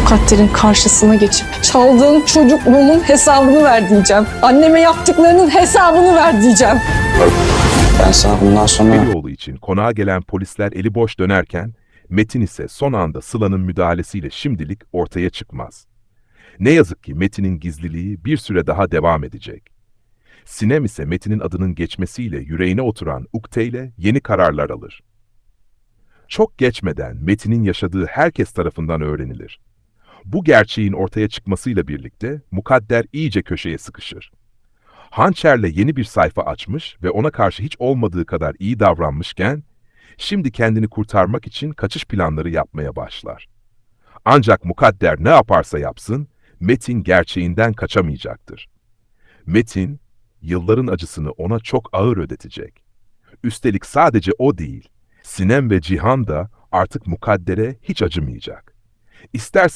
Mukadder'in karşısına geçip çaldığın çocukluğumun hesabını ver diyeceğim. Anneme yaptıklarının hesabını ver diyeceğim. Ben sana bundan sonra Velioğlu için konağa gelen polisler eli boş dönerken, Metin ise son anda Sıla'nın müdahalesiyle şimdilik ortaya çıkmaz. Ne yazık ki Metin'in gizliliği bir süre daha devam edecek. Sinem ise Metin'in adının geçmesiyle yüreğine oturan Ukte ile yeni kararlar alır. Çok geçmeden Metin'in yaşadığı herkes tarafından öğrenilir. Bu gerçeğin ortaya çıkmasıyla birlikte Mukadder iyice köşeye sıkışır. Hançer'le yeni bir sayfa açmış ve ona karşı hiç olmadığı kadar iyi davranmışken, şimdi kendini kurtarmak için kaçış planları yapmaya başlar. Ancak Mukadder ne yaparsa yapsın, Metin gerçeğinden kaçamayacaktır. Metin, yılların acısını ona çok ağır ödetecek. Üstelik sadece o değil, Sinem ve Cihan da artık Mukadder'e hiç acımayacak. İster